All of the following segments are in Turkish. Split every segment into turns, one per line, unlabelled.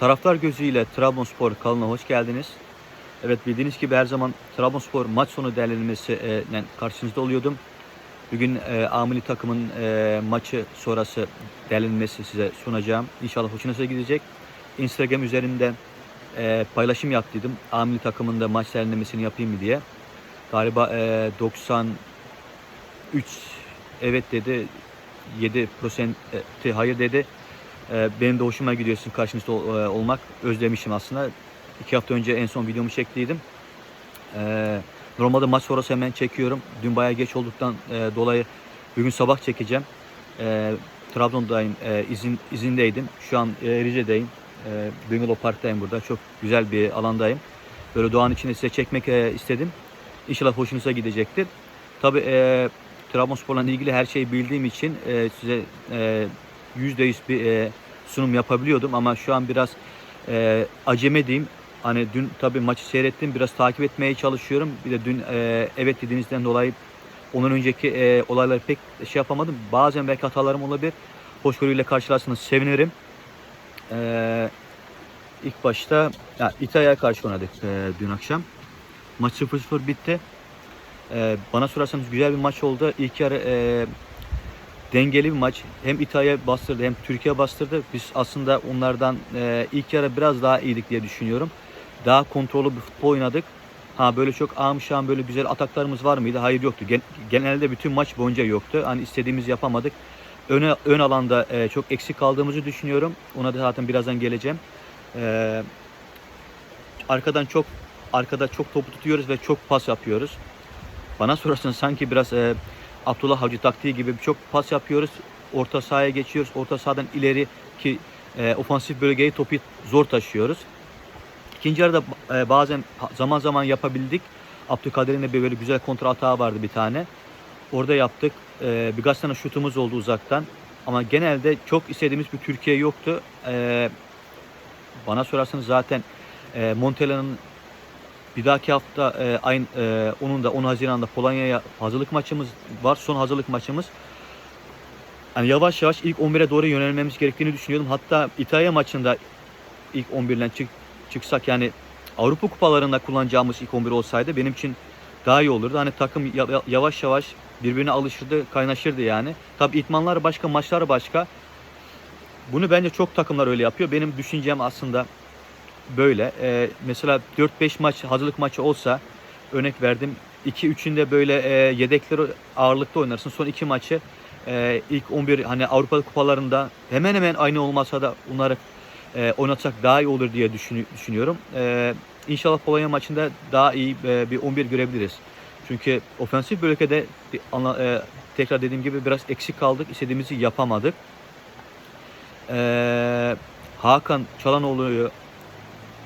Taraftar gözüyle Trabzonspor kanalına hoş geldiniz. Evet bildiğiniz gibi her zaman Trabzonspor maç sonu değerlendirmesi e, karşınızda oluyordum. Bugün e, Amili takımın e, maçı sonrası değerlendirmesi size sunacağım. İnşallah hoşunuza gidecek. Instagram üzerinden e, paylaşım yaptıydım. Amili takımında maç değerlendirmesini yapayım mı diye. Galiba e, 93 evet dedi. 7 prosenti hayır dedi. Ee, benim de hoşuma gidiyor sizin karşınızda e, olmak. Özlemişim aslında. İki hafta önce en son videomu çektiydim. Ee, normalde maç sonrası hemen çekiyorum. Dün bayağı geç olduktan e, dolayı bugün sabah çekeceğim. Ee, Trabzon'dayım, e, izin, izindeydim. Şu an e, Rize'deyim. E, Bungalow Park'tayım burada. Çok güzel bir alandayım. Böyle doğanın içinde size çekmek istedim. İnşallah hoşunuza gidecektir. Tabii e, Trabzonspor'la ilgili her şeyi bildiğim için e, size e, %100 bir e, sunum yapabiliyordum ama şu an biraz e, aceme. Hani dün tabii maçı seyrettim. Biraz takip etmeye çalışıyorum. Bir de dün e, evet dediğinizden dolayı onun önceki e, olayları pek şey yapamadım. Bazen belki hatalarım olabilir. Hoşgörüyle karşılarsanız sevinirim. E, ilk başta ya, İtalya'ya karşı oynadık e, dün akşam. Maç 0-0 bitti. E, bana sorarsanız güzel bir maç oldu. İlk yarı e, dengeli bir maç. Hem İtalya bastırdı hem Türkiye bastırdı. Biz aslında onlardan e, ilk yarı biraz daha iyiydik diye düşünüyorum. Daha kontrollü bir futbol oynadık. Ha böyle çok şahım böyle güzel ataklarımız var mıydı? Hayır yoktu. Gen- genelde bütün maç boyunca yoktu. Hani istediğimizi yapamadık. Öne, ön alanda e, çok eksik kaldığımızı düşünüyorum. Ona da zaten birazdan geleceğim. E, arkadan çok arkada çok topu tutuyoruz ve çok pas yapıyoruz. Bana sorarsanız sanki biraz e, Abdullah Avcı taktiği gibi çok pas yapıyoruz. Orta sahaya geçiyoruz. Orta sahadan ileri ki e, ofansif bölgeyi topu zor taşıyoruz. İkinci yarıda e, bazen zaman zaman yapabildik. Abdülkadir'in de bir böyle güzel kontra atağı vardı bir tane. Orada yaptık. E, birkaç tane şutumuz oldu uzaktan. Ama genelde çok istediğimiz bir Türkiye yoktu. E, bana sorarsanız zaten e, Montella'nın bir dahaki hafta e, aynı e, onun da 10 Haziran'da Polonya'ya hazırlık maçımız var. Son hazırlık maçımız. Yani yavaş yavaş ilk 11'e doğru yönelmemiz gerektiğini düşünüyordum. Hatta İtalya maçında ilk 11'den çık, çıksak yani Avrupa kupalarında kullanacağımız ilk 11 olsaydı benim için daha iyi olurdu. Hani takım ya- ya- yavaş yavaş birbirine alışırdı, kaynaşırdı yani. Tabii itmanlar başka, maçlar başka. Bunu bence çok takımlar öyle yapıyor. Benim düşüncem aslında böyle. Ee, mesela 4-5 maç hazırlık maçı olsa örnek verdim. 2-3'ünde böyle e, yedekleri ağırlıkta oynarsın. Son iki maçı e, ilk 11 hani Avrupa kupalarında hemen hemen aynı olmasa da onları e, oynatsak daha iyi olur diye düşünü- düşünüyorum. E, inşallah Polonya maçında daha iyi e, bir 11 görebiliriz. Çünkü ofensif bölgede e, tekrar dediğim gibi biraz eksik kaldık. istediğimizi yapamadık. E, Hakan Çalanoğlu'yu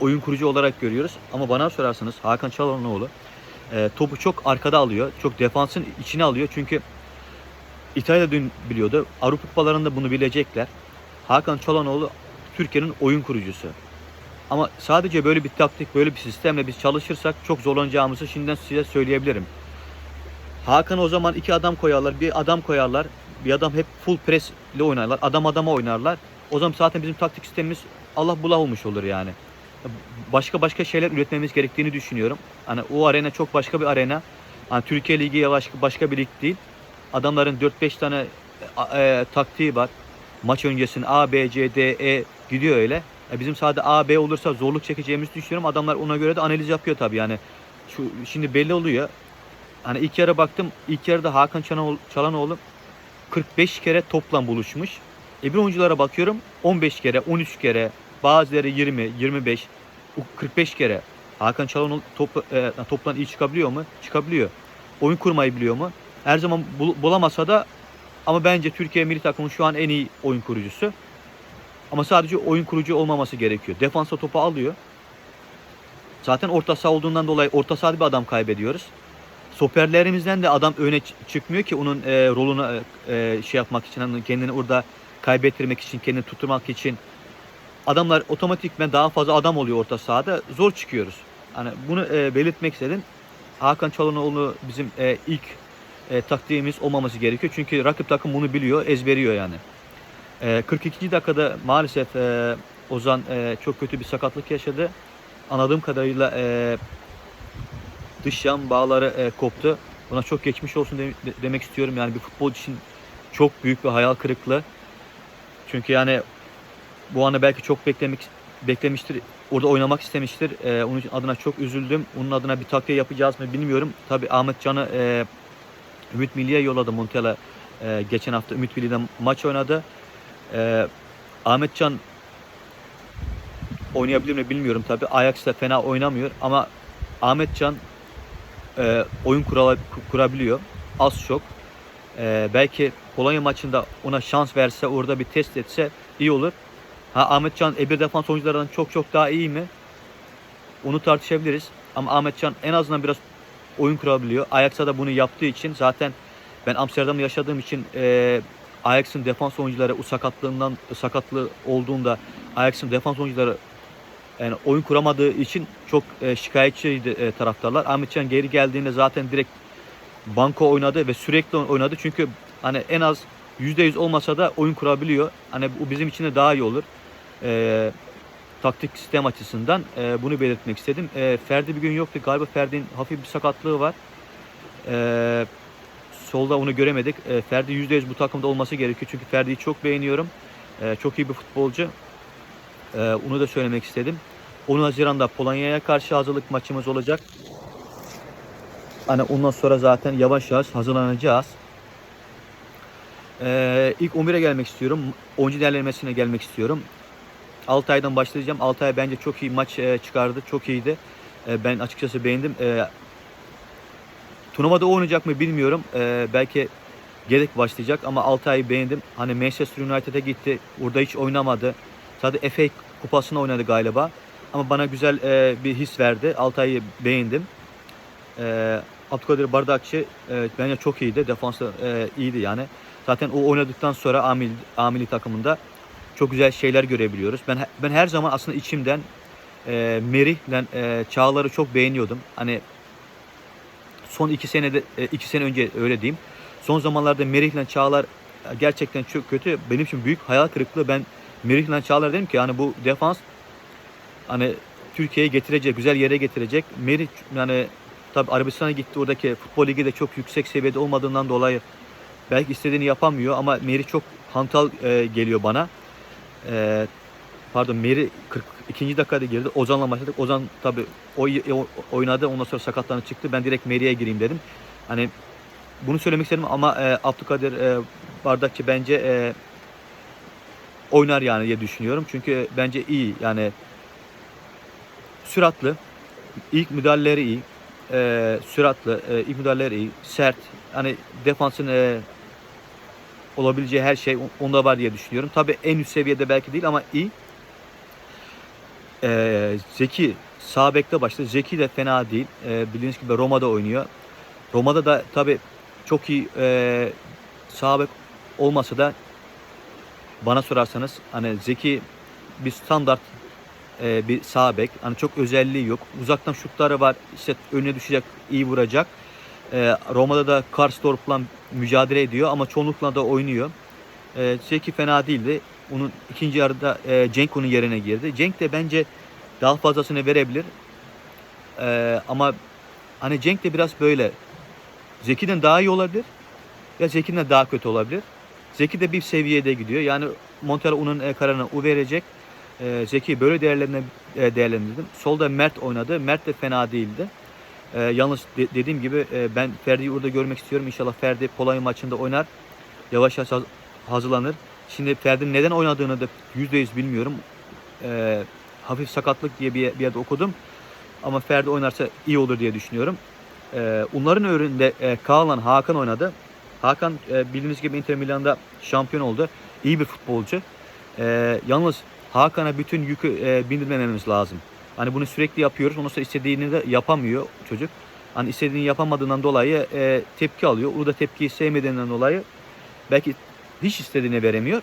oyun kurucu olarak görüyoruz. Ama bana sorarsanız Hakan Çalhanoğlu e, topu çok arkada alıyor. Çok defansın içine alıyor. Çünkü İtalya dün biliyordu. Avrupa kupalarında bunu bilecekler. Hakan Çalhanoğlu Türkiye'nin oyun kurucusu. Ama sadece böyle bir taktik, böyle bir sistemle biz çalışırsak çok zorlanacağımızı şimdiden size söyleyebilirim. Hakan o zaman iki adam koyarlar, bir adam koyarlar. Bir adam hep full press ile oynarlar. Adam adama oynarlar. O zaman zaten bizim taktik sistemimiz Allah bulah olmuş olur yani başka başka şeyler üretmemiz gerektiğini düşünüyorum. Hani o arena çok başka bir arena. Hani Türkiye Ligi yavaş başka bir lig değil. Adamların 4-5 tane e, e, taktiği var. Maç öncesinde A, B, C, D, E gidiyor öyle. E, bizim sadece A, B olursa zorluk çekeceğimizi düşünüyorum. Adamlar ona göre de analiz yapıyor tabii yani. Şu şimdi belli oluyor. Hani ilk yarı baktım. İlk yarıda Hakan Çalanoğlu, Çalanoğlu 45 kere toplam buluşmuş. Öbür oyunculara bakıyorum 15 kere, 13 kere, bazıları 20, 25, 45 kere. Hakan Çalhanoğlu top, e, toplan iyi çıkabiliyor mu? Çıkabiliyor. Oyun kurmayı biliyor mu? Her zaman bul- bulamasa da ama bence Türkiye milli takımın şu an en iyi oyun kurucusu. Ama sadece oyun kurucu olmaması gerekiyor. Defansa topu alıyor. Zaten orta saha olduğundan dolayı orta sahada bir adam kaybediyoruz. Stoperlerimizden de adam öne çıkmıyor ki onun e, rolünü e, şey yapmak için, kendini orada kaybettirmek için, kendini tutturmak için adamlar otomatikmen daha fazla adam oluyor orta sahada. Zor çıkıyoruz. Hani bunu e, belirtmek istedim. Hakan Çalhanoğlu bizim e, ilk e, taktiğimiz olmaması gerekiyor. Çünkü rakip takım bunu biliyor, ezberiyor yani. E, 42. dakikada maalesef e, Ozan e, çok kötü bir sakatlık yaşadı. Anladığım kadarıyla e, dış yan bağları e, koptu. Buna çok geçmiş olsun de- de- demek istiyorum. Yani bir futbolcu için çok büyük bir hayal kırıklığı. Çünkü yani bu anı belki çok beklemek beklemiştir. Orada oynamak istemiştir. E, onun adına çok üzüldüm. Onun adına bir takviye yapacağız mı bilmiyorum. Tabii Ahmet Can'ı e, Ümit Milli'ye yolladı Montella. E, geçen hafta Ümit Milli'de maç oynadı. E, Ahmet Can oynayabilir mi bilmiyorum tabii. Ajax'ta fena oynamıyor ama Ahmet Can e, oyun kurala, kurabiliyor. Az çok. E, belki Polonya maçında ona şans verse, orada bir test etse iyi olur. Ha Ahmet Can Ebir defans oyuncularından çok çok daha iyi mi? Onu tartışabiliriz. Ama Ahmet Can en azından biraz oyun kurabiliyor. Ajax'a da bunu yaptığı için zaten ben Amsterdam'da yaşadığım için e, Ajax'ın defans oyuncuları sakatlığından sakatlığı olduğunda Ajax'ın defans oyuncuları yani oyun kuramadığı için çok e, şikayetçiydi e, taraftarlar. Ahmet Can geri geldiğinde zaten direkt banko oynadı ve sürekli oynadı. Çünkü hani en az %100 olmasa da oyun kurabiliyor. Hani bu bizim için de daha iyi olur. E, taktik sistem açısından e, bunu belirtmek istedim. E, Ferdi bir gün yoktu. Galiba Ferdi'nin hafif bir sakatlığı var. E, solda onu göremedik. E, Ferdi %100 bu takımda olması gerekiyor. Çünkü Ferdi'yi çok beğeniyorum. E, çok iyi bir futbolcu. E, onu da söylemek istedim. 10 Haziran'da Polonya'ya karşı hazırlık maçımız olacak. Hani ondan sonra zaten yavaş yavaş hazırlanacağız. E, ilk 11'e gelmek istiyorum. Oyuncu değerlendirmesine gelmek istiyorum. Altay'dan başlayacağım. Altay bence çok iyi maç e, çıkardı. Çok iyiydi. E, ben açıkçası beğendim. E, turnuvada oynayacak mı bilmiyorum. Belki gerek başlayacak ama Altay'ı beğendim. Hani Manchester United'e gitti. Orada hiç oynamadı. Sadece FA kupasını oynadı galiba. Ama bana güzel bir his verdi. Altay'ı beğendim. Abdülkadir Bardakçı e, bence çok iyiydi. Defansı e, iyiydi yani. Zaten o oynadıktan sonra Amil, Amili takımında çok güzel şeyler görebiliyoruz. Ben ben her zaman aslında içimden e, Merih'le e, Çağlar'ı çok beğeniyordum. Hani son iki senede e, iki sene önce öyle diyeyim. Son zamanlarda Merih'le Çağlar gerçekten çok kötü. Benim için büyük hayal kırıklığı. Ben Merih'le Çağlar dedim ki hani bu defans hani Türkiye'ye getirecek, güzel yere getirecek. Merih yani tabi Arabistan'a gitti. Oradaki futbol ligi de çok yüksek seviyede olmadığından dolayı belki istediğini yapamıyor ama Merih çok hantal e, geliyor bana. E, pardon Meri 42. dakikada girdi. Ozan'la başladık. Ozan tabi oynadı. Ondan sonra sakatlanıp çıktı. Ben direkt Meri'ye gireyim dedim. Hani bunu söylemek istedim ama e, Abdülkadir e, Bardakçı bence e, oynar yani diye düşünüyorum. Çünkü bence iyi yani süratli. ilk müdahaleleri iyi. E, süratli. E, ilk müdahaleleri iyi. Sert. Hani defansın e, olabileceği her şey onda var diye düşünüyorum. Tabi en üst seviyede belki değil ama iyi. Ee, Zeki sağ bekte başladı. Zeki de fena değil. Ee, bildiğiniz gibi Roma'da oynuyor. Roma'da da tabi çok iyi e, sağ bek olmasa da bana sorarsanız hani Zeki bir standart e, bir sağ bek. Hani çok özelliği yok. Uzaktan şutları var. İşte önüne düşecek, iyi vuracak. E, Roma'da da Karsdorp'la mücadele ediyor ama çoğunlukla da oynuyor. E, Zeki fena değildi. Onun ikinci yarıda e, Cenk onun yerine girdi. Cenk de bence daha fazlasını verebilir. E, ama hani Cenk de biraz böyle Zeki'den daha iyi olabilir. Ya Zeki'den daha kötü olabilir. Zeki de bir seviyede gidiyor. Yani Montella onun e, kararını o verecek. Zeki böyle değerlerine değerlendirdim. Solda Mert oynadı. Mert de fena değildi. E, yalnız de, dediğim gibi e, ben Ferdi'yi orada görmek istiyorum. İnşallah Ferdi Polonya maçında oynar. Yavaş yavaş hazırlanır. Şimdi Ferdi'nin neden oynadığını da %100 bilmiyorum. E, hafif sakatlık diye bir, bir yerde okudum. Ama Ferdi oynarsa iyi olur diye düşünüyorum. E, onların önünde e, Kaan Hakan oynadı. Hakan e, bildiğiniz gibi Inter Milan'da şampiyon oldu. İyi bir futbolcu. E, yalnız Hakan'a bütün yükü e, bindirmememiz lazım. Hani bunu sürekli yapıyoruz. Ondan sonra istediğini de yapamıyor çocuk. Hani istediğini yapamadığından dolayı e, tepki alıyor. O da tepkiyi sevmediğinden dolayı belki hiç istediğini veremiyor.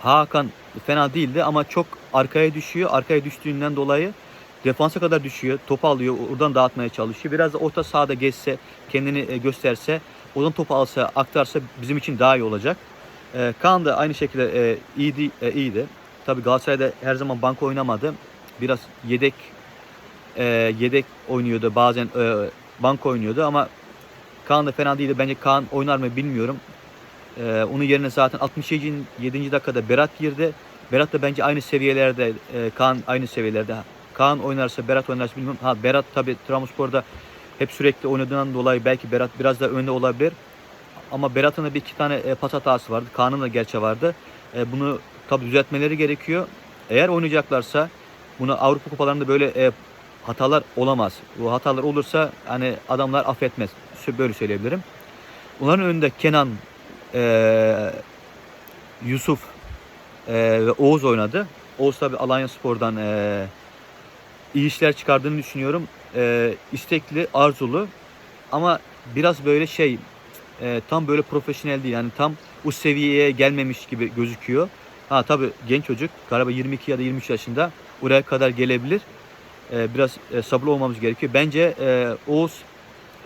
Hakan fena değildi ama çok arkaya düşüyor. Arkaya düştüğünden dolayı defansa kadar düşüyor. Topu alıyor. Oradan dağıtmaya çalışıyor. Biraz da orta sahada geçse, kendini e, gösterse, oradan topu alsa, aktarsa bizim için daha iyi olacak. E, Kaan da aynı şekilde e, iyiydi. E, iyiydi. tabii Galatasaray'da her zaman banka oynamadı. Biraz yedek e, yedek oynuyordu. Bazen e, banka oynuyordu ama Kaan da fena değildi. Bence Kaan oynar mı bilmiyorum. E, onun yerine zaten 67. 7. dakikada Berat girdi. Berat da bence aynı seviyelerde. E, Kaan aynı seviyelerde. Kaan oynarsa Berat oynarsa bilmiyorum. Ha Berat tabii Trabzonspor'da hep sürekli oynadığından dolayı belki Berat biraz da önde olabilir. Ama Berat'ın da bir iki tane e, pas hatası vardı. Kaan'ın da gerçi vardı. E, bunu tabii düzeltmeleri gerekiyor. Eğer oynayacaklarsa bunu Avrupa kupalarında böyle e, hatalar olamaz. Bu hatalar olursa hani adamlar affetmez. Böyle söyleyebilirim. Bunların önünde Kenan, e, Yusuf e, ve Oğuz oynadı. Oğuz tabi Alanya Spor'dan e, iyi işler çıkardığını düşünüyorum. E, istekli, arzulu ama biraz böyle şey e, tam böyle profesyonel değil. Yani tam o seviyeye gelmemiş gibi gözüküyor. Ha tabi genç çocuk galiba 22 ya da 23 yaşında oraya kadar gelebilir. E, biraz e, sabırlı olmamız gerekiyor. Bence e, Oğuz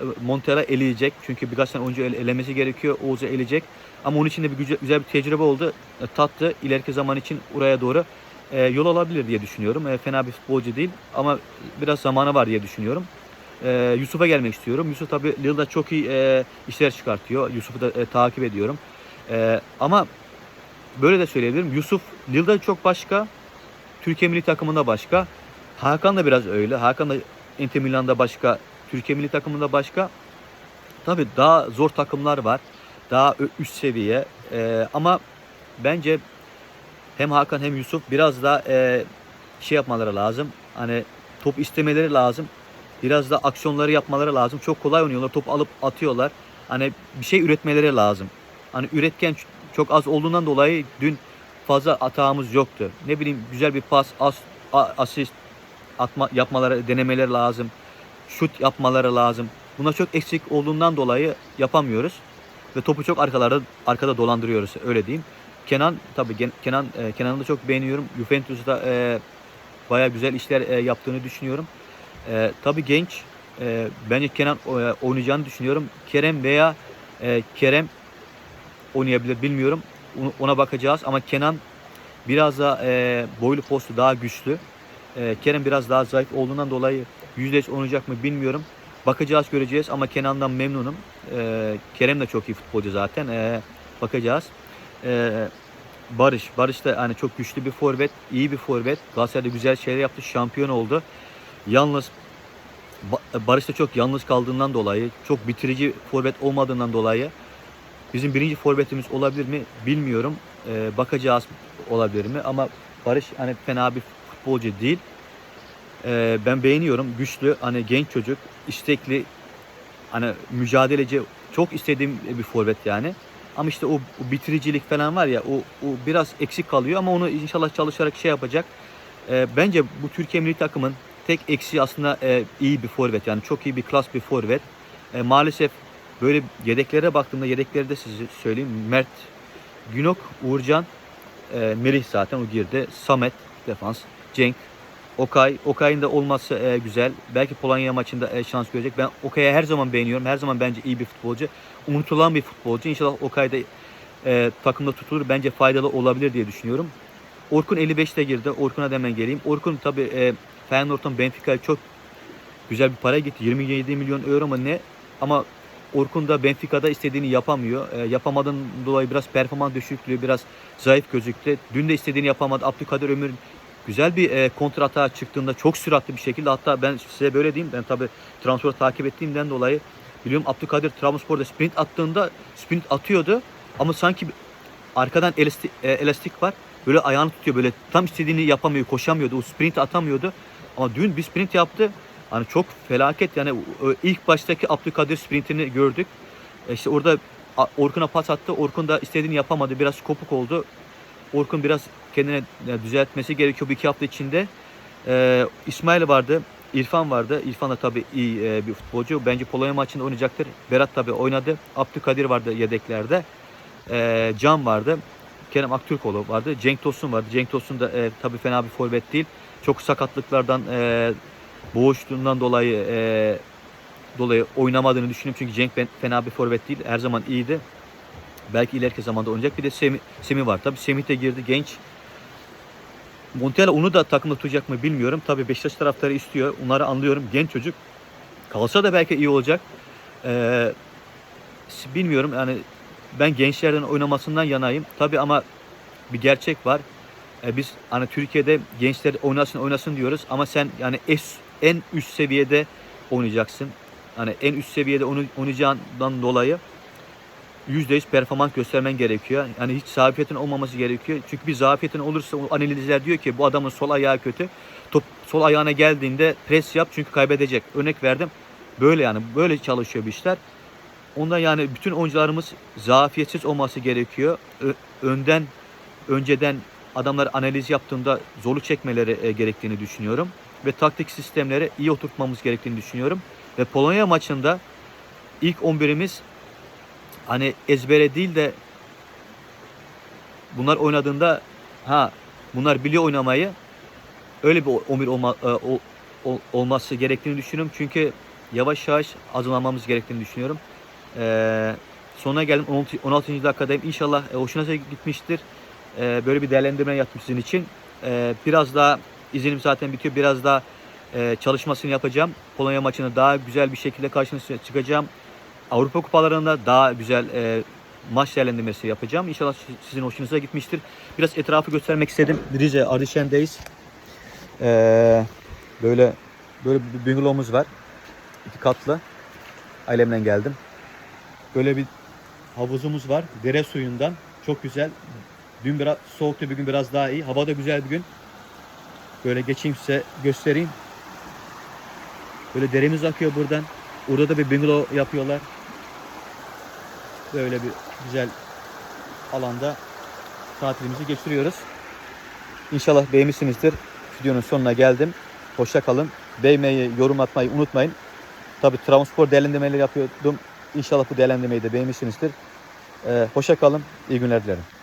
e, Montella eleyecek. Çünkü birkaç tane oyuncu ele- elemesi gerekiyor. Oğuz'u eleyecek. Ama onun için de bir güzel, güzel bir tecrübe oldu. E, tattı. İleriki zaman için oraya doğru e, yol alabilir diye düşünüyorum. E, fena bir futbolcu değil ama biraz zamanı var diye düşünüyorum. E, Yusuf'a gelmek istiyorum. Yusuf tabi Lille'da çok iyi e, işler çıkartıyor. Yusuf'u da e, takip ediyorum. E, ama böyle de söyleyebilirim. Yusuf Lille'da çok başka. Türkiye milli takımında başka. Hakan da biraz öyle. Hakan da Inter Milan'da başka. Türkiye milli takımında başka. Tabi daha zor takımlar var. Daha üst seviye. E, ama bence hem Hakan hem Yusuf biraz da e, şey yapmaları lazım. Hani top istemeleri lazım. Biraz da aksiyonları yapmaları lazım. Çok kolay oynuyorlar. Top alıp atıyorlar. Hani bir şey üretmeleri lazım. Hani üretken çok az olduğundan dolayı dün fazla atağımız yoktu. Ne bileyim güzel bir pas, as, asist atma, yapmaları, denemeleri lazım. Şut yapmaları lazım. Buna çok eksik olduğundan dolayı yapamıyoruz. Ve topu çok arkalarda arkada dolandırıyoruz öyle diyeyim. Kenan tabii Kenan e, Kenan'ı da çok beğeniyorum. Juventus'ta e, baya güzel işler e, yaptığını düşünüyorum. E, tabii genç. E, bence Kenan e, oynayacağını düşünüyorum. Kerem veya e, Kerem oynayabilir bilmiyorum. Ona bakacağız ama Kenan biraz da e, boylu postu daha güçlü. E, Kerem biraz daha zayıf olduğundan dolayı %100 oynayacak mı bilmiyorum. Bakacağız göreceğiz ama Kenan'dan memnunum. E, Kerem de çok iyi futbolcu zaten. E, bakacağız. E, Barış. Barış da hani çok güçlü bir forvet, iyi bir forvet. Galatasaray'da güzel şeyler yaptı, şampiyon oldu. Yalnız Ba- Barış da çok yalnız kaldığından dolayı, çok bitirici forvet olmadığından dolayı bizim birinci forvetimiz olabilir mi bilmiyorum. Ee, bakacağız olabilir mi ama Barış hani fena bir futbolcu değil. Ee, ben beğeniyorum. Güçlü, hani genç çocuk, istekli, hani mücadeleci, çok istediğim bir forvet yani. Ama işte o, o bitiricilik falan var ya o, o biraz eksik kalıyor ama onu inşallah çalışarak şey yapacak. Ee, bence bu Türkiye milli takımın tek eksiği aslında e, iyi bir forvet yani çok iyi bir klas bir forvet. E, maalesef böyle yedeklere baktığımda yedekleri de size söyleyeyim. Mert, Günok, Uğurcan, e, Melih zaten o girdi. Samet defans, Cenk, Okay. Okay'ın da olması e, güzel. Belki Polonya maçında e, şans görecek. Ben Okay'ı her zaman beğeniyorum. Her zaman bence iyi bir futbolcu. Unutulan bir futbolcu. İnşallah Okay da e, takımda tutulur. Bence faydalı olabilir diye düşünüyorum. Orkun 55'te girdi. Orkun'a hemen geleyim. Orkun tabi e, Feyenoord'dan Benfica'ya çok güzel bir para gitti. 27 milyon euro mu ne? Ama Orkun da Benfica'da istediğini yapamıyor. E, yapamadığın dolayı biraz performans düşüklüğü, biraz zayıf gözüktü. Dün de istediğini yapamadı. Abdülkadir Ömür güzel bir e, kontrata çıktığında çok süratli bir şekilde hatta ben size böyle diyeyim ben tabi transferi takip ettiğimden dolayı biliyorum Abdülkadir Trabzonspor'da sprint attığında sprint atıyordu ama sanki arkadan elastik, e, elastik var böyle ayağını tutuyor böyle tam istediğini yapamıyor koşamıyordu o sprint atamıyordu ama dün bir sprint yaptı hani çok felaket yani ilk baştaki Abdülkadir sprintini gördük E, işte orada Orkun'a pas attı Orkun da istediğini yapamadı biraz kopuk oldu Orkun biraz kendine düzeltmesi gerekiyor bu iki hafta içinde. Ee, İsmail vardı, İrfan vardı. İrfan da tabii iyi e, bir futbolcu. Bence Polonya maçında oynayacaktır. Berat tabii oynadı. Abdülkadir vardı yedeklerde. Ee, Can vardı. Kerem Aktürkoğlu vardı. Cenk Tosun vardı. Cenk Tosun da e, tabii fena bir forvet değil. Çok sakatlıklardan e, boğuştuğundan dolayı e, dolayı oynamadığını düşünüyorum. Çünkü Cenk ben- fena bir forvet değil. Her zaman iyiydi. Belki ileriki zamanda oynayacak. Bir de Semih, Semih var. Tabii Semih de girdi genç. Montella onu da takımda tutacak mı bilmiyorum. Tabii Beşiktaş taraftarı istiyor. Onları anlıyorum. Genç çocuk. Kalsa da belki iyi olacak. Ee, bilmiyorum yani ben gençlerden oynamasından yanayım. Tabii ama bir gerçek var. Ee, biz hani Türkiye'de gençler oynasın oynasın diyoruz ama sen yani es, en üst seviyede oynayacaksın. Hani en üst seviyede oyna- oynayacağından dolayı %100 performans göstermen gerekiyor. Yani hiç zafiyetin olmaması gerekiyor. Çünkü bir zafiyetin olursa analizler diyor ki bu adamın sol ayağı kötü. Top sol ayağına geldiğinde pres yap çünkü kaybedecek. Örnek verdim. Böyle yani böyle çalışıyor bu işler. Ondan yani bütün oyuncularımız zafiyetsiz olması gerekiyor. Ö- önden önceden adamlar analiz yaptığında zorluk çekmeleri e, gerektiğini düşünüyorum ve taktik sistemleri iyi oturtmamız gerektiğini düşünüyorum. Ve Polonya maçında ilk 11'imiz hani ezbere değil de bunlar oynadığında ha bunlar biliyor oynamayı öyle bir 11 olma, e, ol- ol- olması gerektiğini düşünüyorum. Çünkü yavaş yavaş hazırlanmamız gerektiğini düşünüyorum. Ee, sonuna geldim 16. 16. dakikadayım. İnşallah e, hoşunuza gitmiştir. Ee, böyle bir değerlendirme yaptım sizin için. Ee, biraz daha izinim zaten bitiyor. Biraz daha e, çalışmasını yapacağım. Polonya maçını daha güzel bir şekilde karşınıza çıkacağım. Avrupa kupalarında daha güzel e, maç değerlendirmesi yapacağım. İnşallah si- sizin hoşunuza gitmiştir. Biraz etrafı göstermek istedim. Rize Ardeşen'deyiz. Ee, böyle böyle bir bungalovumuz var. İki katlı. Ailemle geldim. Böyle bir havuzumuz var. Dere suyundan. Çok güzel. Dün biraz soğuktu, bugün biraz daha iyi. Hava da güzel bir gün. Böyle geçeyim size göstereyim. Böyle deremiz akıyor buradan. Orada da bir bungalow yapıyorlar. Böyle bir güzel alanda tatilimizi geçiriyoruz. İnşallah beğenmişsinizdir. Videonun sonuna geldim. Hoşça kalın. Beğenmeyi, yorum atmayı unutmayın. Tabii Trabzonspor değerlendirmeleri yapıyordum. İnşallah bu değerlendirmeyi de beğenmişsinizdir. Ee, hoşça kalın. İyi günler dilerim.